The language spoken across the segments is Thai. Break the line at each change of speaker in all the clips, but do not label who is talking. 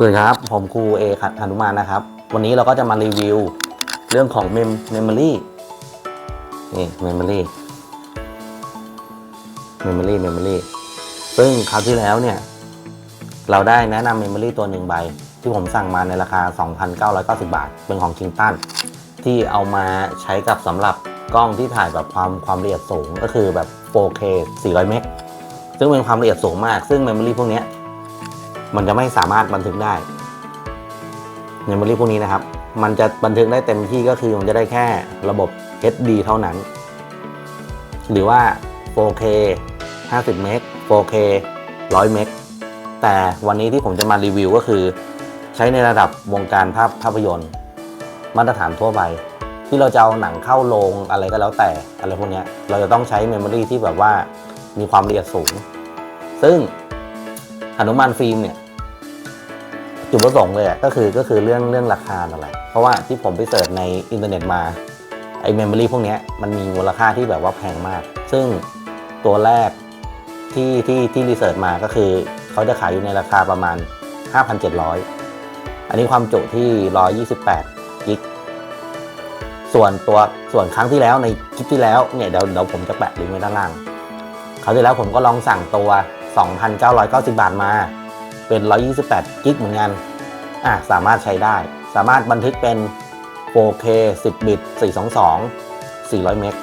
สวัสดีครับ ผมครูเอขัดหนุมานนะครับ วันนี้เราก็จะมารีวิว เรื่องของเมมเมมโมรี่นี่เมมโมรี่เมมโมรี่เมมโมรี่ซึ่งคราวที่แล้วเนี่ย เราได้แนะนำเมมโมรี่ตัวหนึ่งใบ ที่ผมสั่งมาในราคา 2,990 บาท เป็นของคิงตันที่เอามาใช้กับสำหรับกล้องที่ถ่ายแบบความความละเอียดสูงก็คือแบบ 4K 400 เมกซึ่งเป็นความละเอียดสูงมาก ซึ่งเมมโมรี่พวกนี้ มันจะไม่สามารถบันทึกได้เมมโมรี่พวกนี้นะครับ มันจะบันทึกได้เต็มที่ก็คือมันจะได้แค่ระบบ HD เท่านั้น หรือว่า 4K 50 เมก 4K 100 เมก แต่วันนี้ที่ผมจะมารีวิวก็คือ ใช้ในระดับวงการภาพภาพยนตร์ มาตรฐานทั่วไป ที่เราจะเอาหนังเข้าโรงอะไรก็แล้วแต่อะไรพวกนี้เราจะต้องใช้เมมโมรี่ที่แบบว่ามีความละเอียดสูง ซึ่งหนุมานฟิล์มเนี่ย จุดประสงค์เลยก็คือก็คือเรื่องเรื่องราคานั่นแหละเพราะว่าที่ผมไปเสิร์ชในอินเทอร์เน็ตมาไอ้เมมโมรีพวกนี้มันมีมูลค่าที่แบบว่าแพงมาก ซึ่งตัวแรกที่ที่ที่รีเสิร์ชมาก็คือเขาจะขายอยู่ในราคาประมาณ 5,700 อันนี้ความจุที่ 128 กิก ส่วนตัวส่วนครั้งที่แล้วในคลิปที่แล้วเนี่ยเดี๋ยวเดี๋ยวผมจะแปะลิงก์ไว้ด้านล่าง คราวที่แล้วผมก็ลองสั่งตัว 2,990 บาทมา เป็น 128กิกเหมือนกันอะสามารถใช้ได้ สามารถบันทึกเป็น 4K 10 บิต 422 400 เมก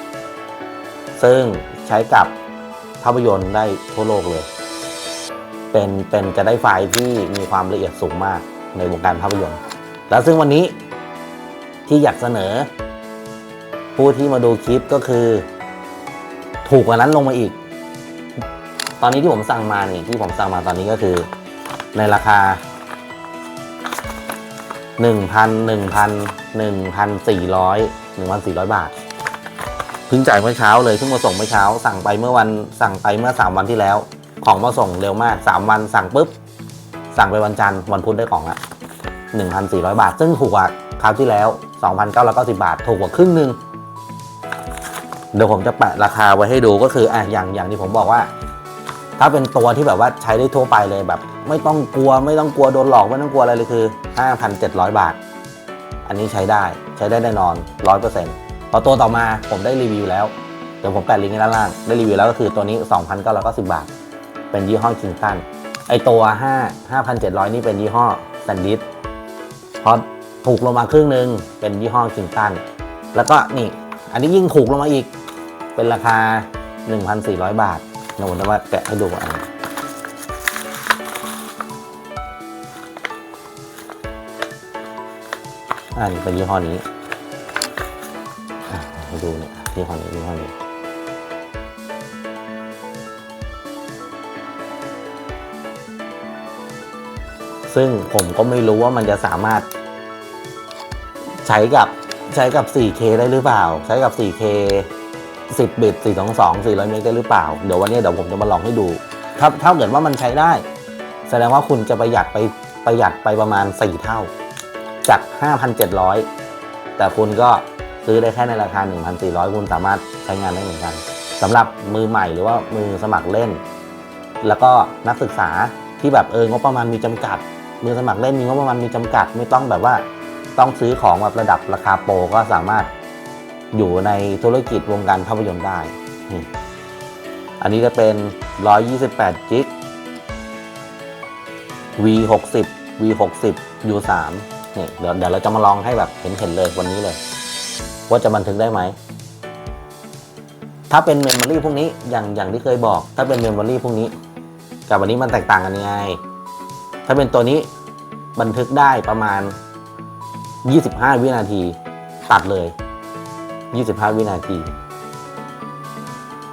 ซึ่งใช้กับภาพยนตร์ได้ทั่วโลกเลย เป็นเป็นจะได้ไฟล์ที่มีความละเอียดสูงมากในวงการภาพยนตร์ แล้วซึ่งวันนี้ที่อยากเสนอ ผู้ที่มาดูคลิปก็คือ ถูกกว่านั้นลงมาอีก ตอนนี้ที่ผมสั่งมานี่ที่ผมสั่งมาตอนนี้ก็คือ ในราคาหนึ่งพันหนึ่งพันหนึ่งพันสี่ร้อยหนึ่งพันสี่ร้อยบาทเพิ่งจ่ายเมื่อเช้าเลยเพิ่งมาส่งเมื่อเช้า สั่งไปเมื่อวันสั่งไปเมื่อสามวันที่แล้ว ของมาส่งเร็วมากสามวันสั่งปุ๊บ สั่งไปวันจันทร์วันพุธได้ของละหนึ่งพันสี่ร้อยบาท ซึ่งถูกกว่าคราวที่แล้วสองพันเก้าร้อยเก้าสิบาท ถูกกว่าครึ่งหนึ่งเดี๋ยวผมจะแปะราคาไว้ให้ดูก็คืออะอย่างอย่างที่ผมบอกว่า ถ้าเป็นตัวที่แบบว่าใช้ได้ทั่วไปเลยแบบ ไม่ต้องกลัวไม่ต้องกลัวโดนหลอกไม่ต้องกลัวอะไรเลยคือ 5,700 บาท อันนี้ใช้ได้ใช้ได้แน่นอน 100%พอตัวต่อมาผมได้รีวิวแล้ว เดี๋ยวผมแปะลิงก์ไว้ด้านล่างได้รีวิวแล้วก็คือตัวนี้ 2,990 บาท เป็นยี่ห้อคิงตันไอตัว 5 5,700 นี่เป็นยี่ห้อแซนดิสพอถูกลงมาครึ่งหนึ่งเป็นยี่ห้อคิงตันแล้วก็นี่ อันนี้ยิ่งถูกลงมาอีก เป็นราคา 1,400 บาท เดี๋ยวผมจะมาแกะให้ดูอะอ่านี่เป็นยี่ห้อนี้ดูเนี่ยยี่ห้อนี้ยี่ห้อนี้ซึ่งผมก็ไม่รู้ว่ามันจะสามารถ ใช้กับใช้กับ 4K ได้หรือเปล่า ใช้กับ 4K 10บิต422 400 เมกได้หรือเปล่า เดี๋ยววันนี้เดี๋ยวผมจะมาลองให้ดู ถ้าถ้าเกิดว่ามันใช้ได้ แสดงว่าคุณจะประหยัดไปประหยัดไปประมาณ 4 เท่า จาก 5,700 แต่คุณก็ซื้อได้แค่ในราคา 1,400 คุณสามารถใช้งานได้เหมือนกันสำหรับมือใหม่หรือว่ามือสมัครเล่น แล้วก็นักศึกษาที่แบบเอองบประมาณมีจำกัด มือสมัครเล่นมีงบประมาณมีจำกัด ไม่ต้องแบบว่าต้องซื้อของแบบระดับราคาโปรก็สามารถ อยู่ในธุรกิจวงการภาพยนตร์ได้ อันนี้จะเป็น 128กิก V60 V60 U3 นี่เดี๋ยวเดี๋ยวเราจะมาลองให้แบบเห็นเห็นเลยวันนี้เลย ว่าจะบันทึกได้ไหม ถ้าเป็นเมมโมรี่พวกนี้อย่างอย่างที่เคยบอก ถ้าเป็นเมมโมรี่พวกนี้ กับวันนี้มันแตกต่างกันยังไง ถ้าเป็นตัวนี้บันทึกได้ประมาณ 25 วินาทีตัดเลย 25 วินาที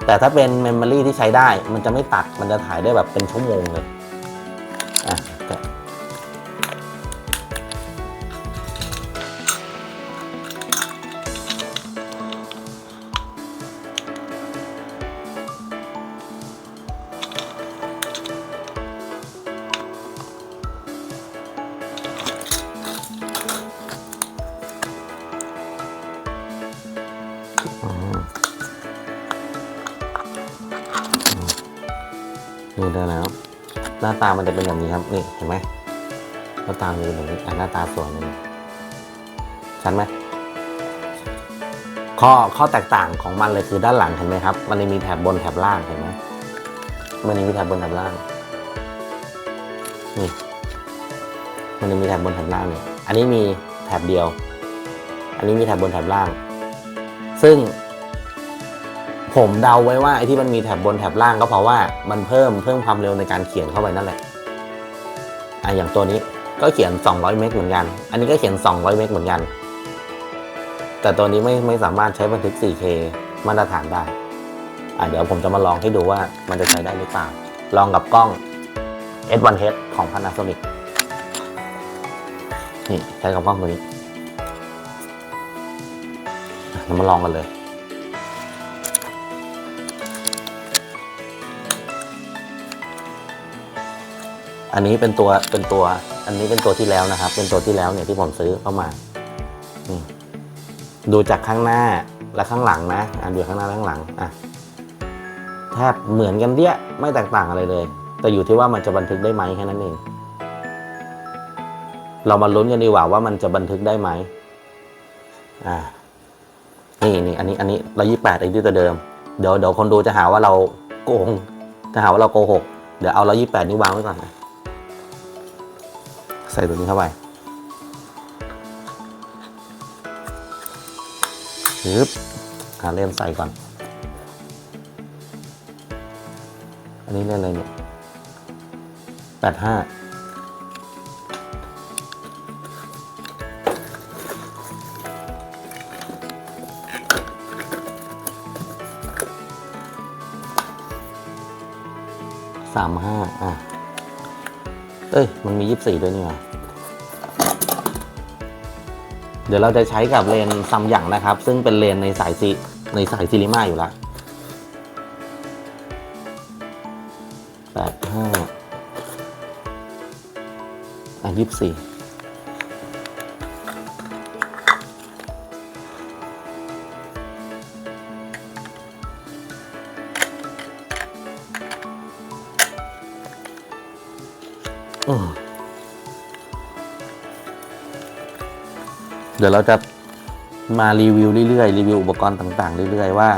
แต่ถ้าเป็นเมมโมรี่ที่ใช้ได้ มันจะไม่ตัด มันจะถ่ายได้แบบเป็นชั่วโมงเลย ตามันจะเป็นแบบนี้ครับนี่เห็นไหมหน้าตามีแบบนี้อะหน้าตาสวยเลยชัดไหมข้อข้อแตกต่างของมันเลยคือด้านหลังเห็นไหมครับ มันจะมีแถบบนแถบล่างเห็นไหมมันจะมีแถบบนแถบล่างนี่มันจะมีแถบบนแถบล่างเนี่ยอันนี้มีแถบเดียว อันนี้มีแถบบนแถบล่าง ซึ่ง ผมเดาไว้ว่าไอ้ที่มันมีแถบบนแถบล่างก็เพราะว่ามันเพิ่มเพิ่มความเร็วในการเขียนเข้าไปนั่นแหละอะอย่างตัวนี้ก็เขียน 200 เมกเหมือนกัน อันนี้ก็เขียน 200 เมกเหมือนกัน แต่ตัวนี้ไม่ไม่สามารถใช้บันทึก 4K มาตรฐานได้ อะเดี๋ยวผมจะมาลองให้ดูว่ามันจะใช้ได้หรือเปล่า ลองกับกล้อง S1H ของ Panasonic นี่ใช้กับกล้องตัวนี้เรามาลองกันเลย อันนี้เป็นตัวเป็นตัว อันนี้เป็นตัวที่แล้วนะครับ เป็นตัวที่แล้วเนี่ยที่ผมซื้อเข้ามาดูจากข้างหน้าและข้างหลังนะอะดูข้างหน้าข้างหลังอะแทบเหมือนกันเดี้ยไม่แตกต่างอะไรเลย แต่อยู่ที่ว่ามันจะบันทึกได้ไหมแค่นั้นเอง เรามาลุ้นกันดีกว่าว่ามันจะบันทึกได้ไหมอ่านี่นี่อันนี้อันนี้เรายี่แปดไอ้ที่ตัวเดิม เดี๋ยวเดี๋ยวคนดูจะหาว่าเราโกงจะหาว่าเราโกหก เดี๋ยวเอาเรายี่แปดนี้วางไว้ก่อนนะ ใส่ตัวนี้เข้าไปปึ๊บหาเล่นใส่ก่อน อันนี้เล่นอะไรเนี่ยแปดห้าสามห้าอะ เอ้ย มันมียี่สิบสี่ด้วยนี่หว่าเดี๋ยวเราจะใช้กับเลนส์ซัมอยั่งนะครับ ซึ่งเป็นเลนในสายซีในสายซิลิมาอยู่ละแปดห้าอะยี่สิ เดี๋ยวเราจะมารีวิวเรื่อยๆ รีวิวอุปกรณ์ต่างๆ เรื่อยๆ ว่า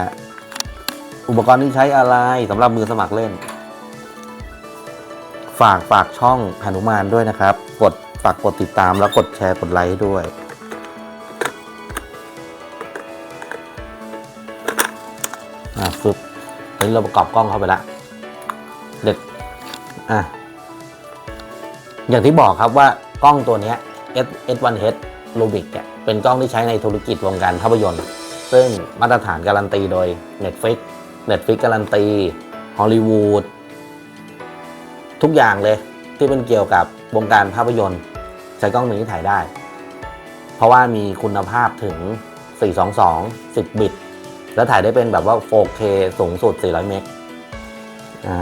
อุปกรณ์ที่ใช้อะไรสำหรับมือสมัครเล่น ฝากฝากช่องหนุมานด้วยนะครับ กดฝากกดติดตามแล้วกดแชร์กดไลค์ด้วย อะฟึบตอนนี้เราประกอบกล้องเข้าไปละเด็ดอะอย่างที่บอกครับว่ากล้องตัวนี้ S S1H Rubik เนี่ยเป็นกล้องที่ใช้ในธุรกิจวงการภาพยนตร์ ซึ่งมาตรฐานการันตีโดย Netflix Netflix การันตีฮอลลีวูดทุกอย่างเลยที่เป็นเกี่ยวกับวงการภาพยนตร์ ใช้กล้องนี้ถ่ายได้ เพราะว่ามีคุณภาพถึง 422 10 บิต แล้วถ่ายได้เป็นแบบว่า 4K สูงสุด 400 เมกอ่า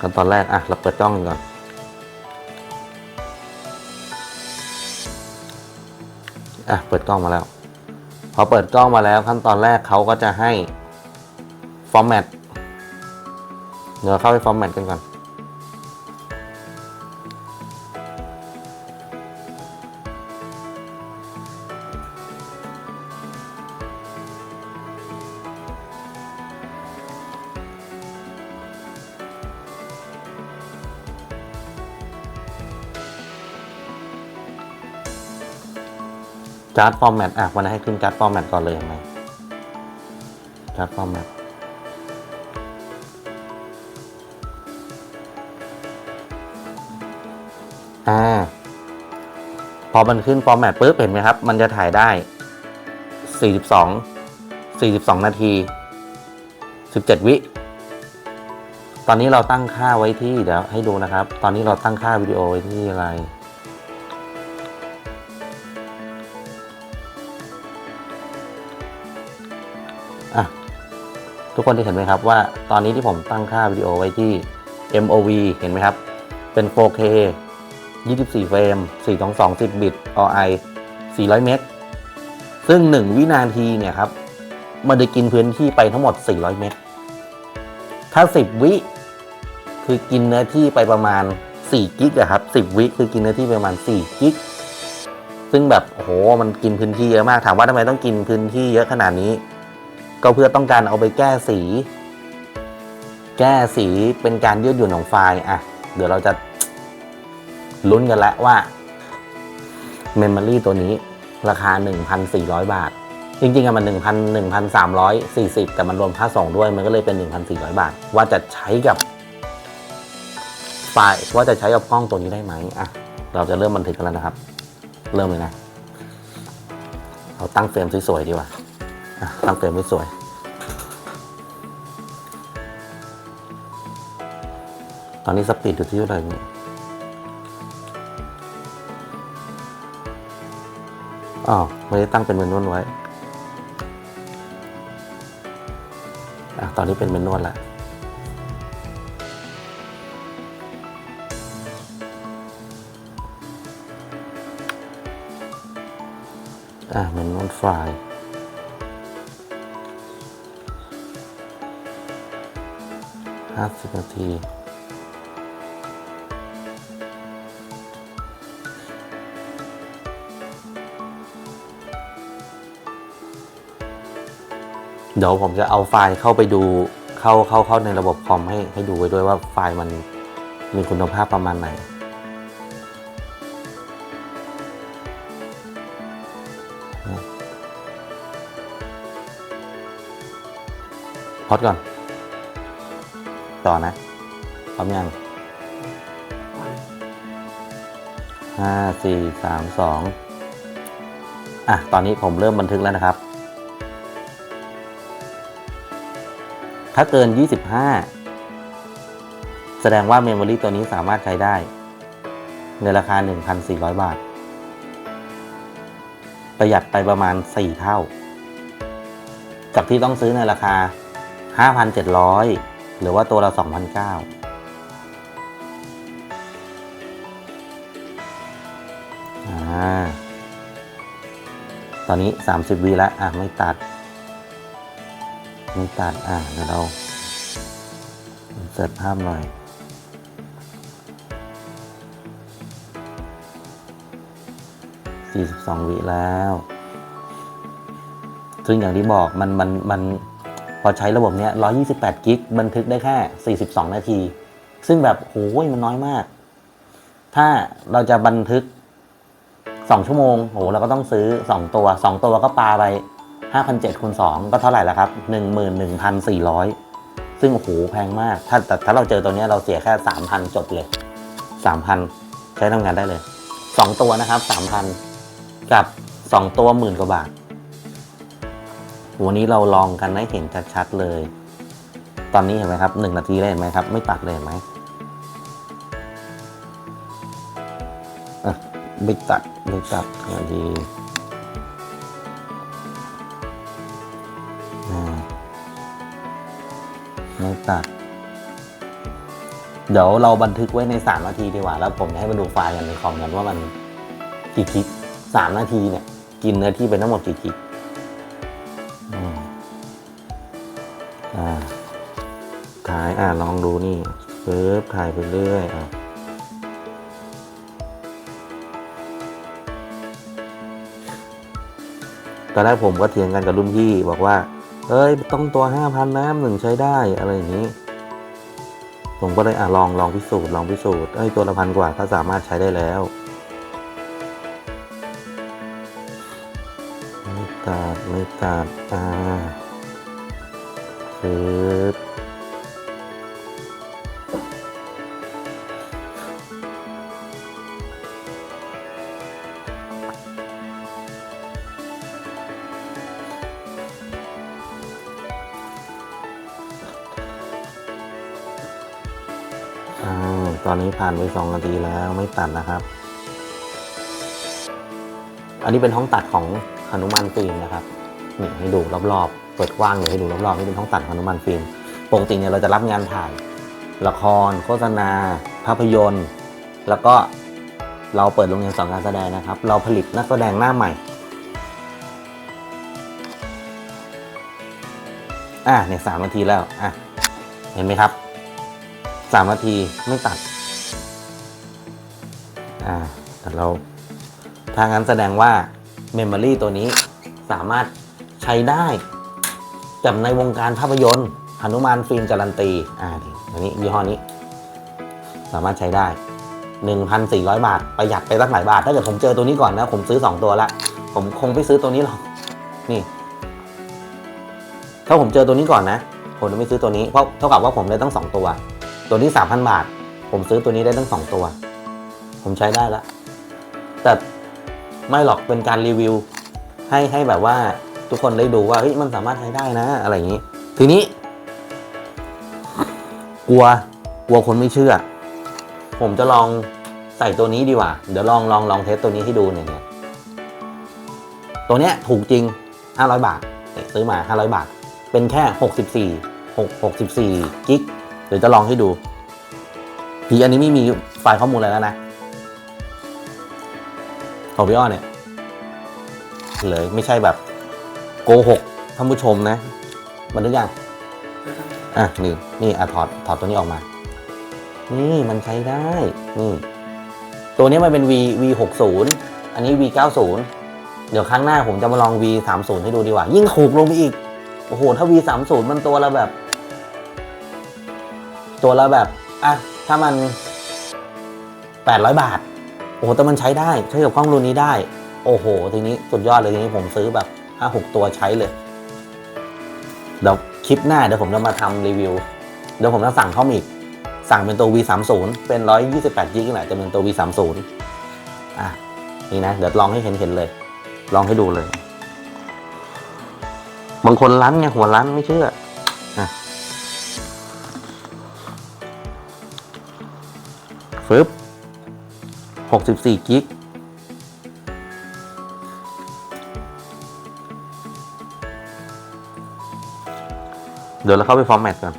ขั้นตอนแรกอะเราเปิดกล้องกันก่อน อะเปิดกล้องมาแล้ว พอเปิดกล้องมาแล้วขั้นตอนแรกเขาก็จะให้ฟอร์แมตเดี๋ยวเข้าไปฟอร์แมตกันก่อน การ์ดฟอร์แมตอะวันนี้ให้ขึ้นการ์ดฟอร์แมตก่อนเลยเห็นไหมการ์ดฟอร์แมตอ่าพอมันขึ้นฟอร์แมตปุ๊บเห็นไหมครับ มันจะถ่ายได้ 42 42 นาที 17 วิ ตอนนี้เราตั้งค่าไว้ที่เดี๋ยวให้ดูนะครับ ตอนนี้เราตั้งค่าวิดีโอไว้ที่อะไร อะทุกคนได้เห็นไหมครับว่าตอนนี้ที่ผมตั้งค่าวิดีโอไว้ที่ MOV เห็นไหมครับ เป็น 4K 24 เฟรม 422 10 บิต OI 400 เมก ซึ่ง 1 วินาทีเนี่ยครับ มันจะกินพื้นที่ไปทั้งหมด 400 เมก ถ้า 10 วิ คือกินเนื้อที่ไปประมาณ 4 กิกอะครับ 10 วิคือกินเนื้อที่ประมาณ 4 กิก ซึ่งแบบ โอ้โห มันกินพื้นที่เยอะมาก ถามว่าทำไมต้องกินพื้นที่เยอะขนาดนี้ ก็เพื่อต้องการเอาไปแก้สี แก้สีเป็นการยืดหยุ่นของไฟล์อะ เดี๋ยวเราจะลุ้นกันแล้วว่า เมมโมรี่ตัวนี้ราคา 1,400 บาท จริงๆอะมัน 1,000 1,340 แต่มันรวมค่าส่งด้วย มันก็เลยเป็น 1,400 บาท ว่าจะใช้กับไฟล์ว่าจะใช้กับกล้องตัวนี้ได้ไหมอะ เราจะเริ่มบันทึกกันแล้วนะครับ เริ่มเลยนะ เราตั้งเฟรมสวยๆดีกว่า ตั้งเฟรมไม่สวย ตอนนี้สปีดอยู่ที่เท่าไหร่นี่อ๋อไม่ได้ตั้งเป็นเมนวลไว้อะตอนนี้เป็นเมนวลแล้วอะเมนวลไฟล์ ห้าสิบนาทีเดี๋ยวผมจะเอาไฟล์เข้าไปดูเข้าเข้าเข้าในระบบคอมให้ให้ดูไว้ด้วยว่าไฟล์มันมีคุณภาพประมาณไหน พอดก่อน ต่อนะพร้อมยังห้าสี่สามสองอะ ตอนนี้ผมเริ่มบันทึกแล้วนะครับ ถ้าเกิน 25 แสดงว่าเมมโมรีตัวนี้สามารถใช้ได้ ในราคา 1,400 บาท ประหยัดไปประมาณ 4 เท่า จากที่ต้องซื้อในราคา 5,700 หรือว่าตัวละ2,900อ่า ตอนนี้ 30วีแล้ว อะ ไม่ตัด ไม่ตัด อะ เดี๋ยวเราเสิร์ชภาพหน่อย42วิแล้ว ซึ่งอย่างที่บอกมันมันมัน อใช้ระบบเนี้ย128 กิก บันทึกได้แค่ 42 นาที ซึ่งแบบโอ้ยมันน้อยมาก ถ้าเราจะบันทึก 2 ชั่วโมงโหเราก็ต้องซื้อ 2 ตัว 2 ตัวก็ปาไป5,700คูณ2ก็เท่าไหร่ล้วครับ 11,400 ซึ่งโอ้โหแพงมาก ถ้าแต่ถ้าเราเจอตัวนี้เราเสียแค่ 3,000 จบเลย 3,000 ใช้ทำงานได้เลย 2 ตัวนะครับ 3,000 กับ 2 ตัวหมื่นกว่าบาท วันนี้เราลองกันให้เห็นชัดๆเลย ตอนนี้เห็นไหมครับ1นาทีแล้วเห็นไหมครับ ไม่ตัดเลยเห็นไหมอะไม่ตัดไม่ตัดนาทีไม่ตัด เดี๋ยวเราบันทึกไว้ใน3นาทีดีกว่า แล้วผมจะให้มาดูไฟล์กันในคอมกันว่ามันกี่กิกสามนาทีเนี่ย กินเนื้อที่เป็นทั้งหมดกี่กิก อ่าลองดูนี่ปึ๊บถ่ายไปเรื่อยอะตอนแรกผมก็เถียงกันกับรุ่นพี่บอกว่า เอ้ยต้องตัวห้าพันน้ำหนึ่งใช้ได้อะไรอย่างนี้ ผมก็เลยอะลองลองพิสูจน์ลองพิสูจน์เอ้ยตัวละพันกว่าก็สามารถใช้ได้แล้วไม่ตัดไม่ตัดอ่าคือ อ่าตอนนี้ผ่านไปสองนาทีแล้วไม่ตัดนะครับ อันนี้เป็นห้องตัดของฮนุมานฟิล์มนะครับนี่ให้ดูรอบๆ เปิดกว้างเลยให้ดูรอบๆนี่เป็นห้องตัดฮนุมานฟิล์มปกติเนี่ยเราจะรับงานถ่าย ละคร โฆษณา ภาพยนตร์ แล้วก็เราเปิดโรงเรียนสอนการแสดงนะครับ เราผลิตนักแสดงหน้าใหม่อะเนี่ยสามนาทีแล้วอะเห็นไหมครับ สามนาทีไม่ตัด อ่าแต่เราถ้างั้นแสดงว่าเมมโมรีตัวนี้สามารถใช้ได้กับในวงการภาพยนตร์หนุมานฟิล์มการันตี อ่าอันนี้ยี่ห้อนี้ สามารถใช้ได้ 1,400 บาท ประหยัดไปตั้งหลายบาท ถ้าเกิดผมเจอตัวนี้ก่อนนะ ผมซื้อ 2 ตัวละ ผมคงไม่ซื้อตัวนี้หรอก นี่ ถ้าผมเจอตัวนี้ก่อนนะ ผมจะไม่ซื้อตัวนี้ เพราะเท่ากับว่าผมได้ตั้งสองตัว ตัวนี้ 3,000 บาท ผมซื้อตัวนี้ได้ตั้งสองตัว ผมใช้ได้ละแต่ไม่หรอกเป็นการรีวิว ให้ให้แบบว่าทุกคนได้ดูว่าเฮ้ยมันสามารถใช้ได้นะ อะไรอย่างนี้ ทีนี้ กลัวกลัวคนไม่เชื่อ ผมจะลองใส่ตัวนี้ดีกว่า เดี๋ยวลองลองลองเทสตัวนี้ให้ดูหน่อยเนี่ยตัวเนี้ยถูกจริง 500 บาทเซื้อมา 500 บาท เป็นแค่ 64 6 64 กิก เดี๋ยวจะลองให้ดูทีอันนี้ไม่มีไฟล์ข้อมูลอะไรแล้วนะของพี่อ้อเนี่ยเลยไม่ใช่แบบโกหกท่านผู้ชมนะมันทุกอย่างอะนี่นี่อะถอดถอดตัวนี้ออกมา นี่มันใช้ได้ นี่ ตัวนี้มันเป็น V V 6 0อันนี้ V 9 0เดี๋ยวครั้งหน้าผมจะมาลอง V 3 0ให้ดูดีกว่า ยิ่งถูกลงไปอีก โอ้โห ถ้า V 3 0มันตัวละแบบ ตัวละแบบอะถ้ามัน 800 บาท โอ้โหแต่มันใช้ได้ใช้กับกล้องรุ่นนี้ได้ โอ้โห ทีนี้สุดยอดเลยทีนี้ผมซื้อแบบ5-6ตัวใช้เลยเดี๋ยวคลิปหน้าเดี๋ยวผมจะมาทำรีวิว เดี๋ยวผมจะสั่งเข้ามาอีก สั่งเป็นตัว V 3 0เป็น128กิกแหละจะเป็นตัว V 3 0อะนี่นะ เดี๋ยวลองให้เห็นเห็นเลย ลองให้ดูเลย บางคนรั้นไงหัวรั้นไม่เชื่ออะ ฟึบ64กิกเดี๋ยวเราเข้าไปฟอร์แมตก่อน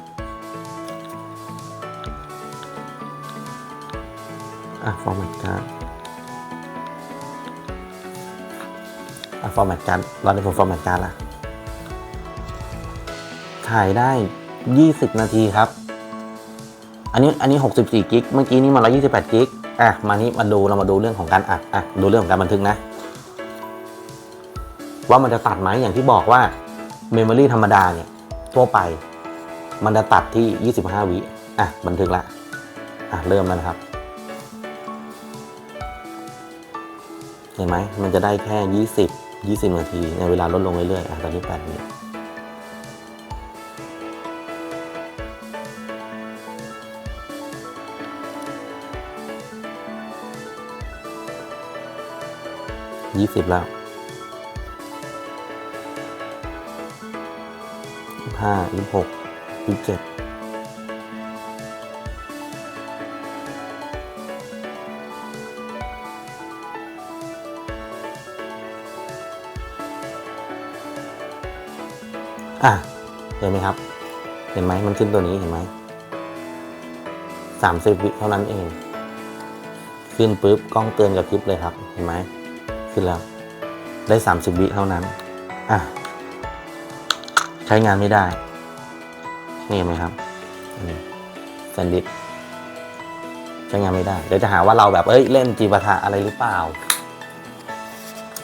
อะฟอร์แมตการ์ดอะฟอร์แมตการ์ดตอนนี้ผมฟอร์แมตการ์ดละถ่ายได้ 20 นาทีครับ อันนี้อันนี้ 64 กิก เมื่อกี้นี้มา128 กิก อะ มานี้มาดูเรามาดูเรื่องของการอัด อะ ดูเรื่องของการบันทึกนะ ว่ามันจะตัดไหมอย่างที่บอกว่าเมมโมรีธรรมดาเนี่ยทั่วไป มันจะตัดที่ 25 วิ อะ บันทึกละ อะ เริ่มแล้วนะครับ เห็นไหม มันจะได้แค่ 20 20 นาที ในเวลาลดลงเรื่อยๆ อะ ตอนนี้8วิ ยี่สิบแล้วยี่ห้ายี่หกยี่เจ็ดอะ เห็นไหมครับ เห็นไหมมันขึ้นตัวนี้เห็นไหมสามสิบวิเท่านั้นเอง ขึ้นปุ๊บกล้องเตือนกับพริบเลยครับ เห็นไหม ขึ้นแล้ว ได้สามสิบวิเท่านั้น อะ ใช้งานไม่ได้ นี่เห็นไหมครับนี่แซนดิสใช้งานไม่ได้ เดี๋ยวจะหาว่าเราแบบ เอ้ย เล่นจีบะทะอะไรหรือเปล่า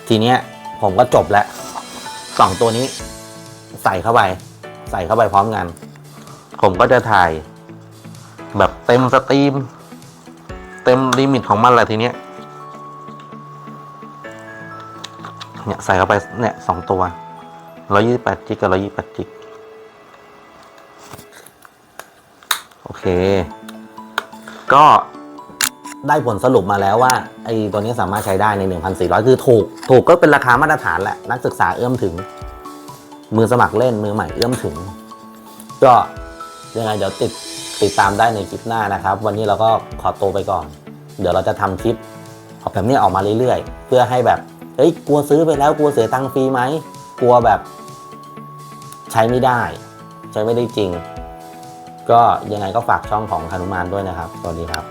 ทีเนี้ยผมก็จบแล้วสองตัวนี้ ใส่เข้าไป ใส่เข้าไปพร้อมกัน ผมก็จะถ่าย แบบเต็มสตรีม เต็มลิมิตของมันแหละทีเนี้ย เนี่ยใส่เข้าไปเนี่ยสองตัวร้อยี่แปดจิกกับร้อยี่แปดจิกโอเค ก็ได้ผลสรุปมาแล้วว่าไอ้ตัวนี้สามารถใช้ได้ใน 1,400 คือถูก ถูกก็เป็นราคามาตรฐานแหละ นักศึกษาเอื้อมถึง มือสมัครเล่นมือใหม่เอื้อมถึง ก็ยังไงเดี๋ยวติดติดตามได้ในคลิปหน้านะครับ วันนี้เราก็ขอตัวไปก่อน เดี๋ยวเราจะทำคลิปเอาแบบนี้ออกมาเรื่อยๆ เพื่อให้แบบ เฮ้ยกลัวซื้อไปแล้วกลัวเสียตังค์ฟรีไหมกลัวแบบ ใช้ไม่ได้ ใช้ไม่ได้จริง ก็ยังไงก็ฝากช่องของคานุมานด้วยนะครับสวัสดีครับ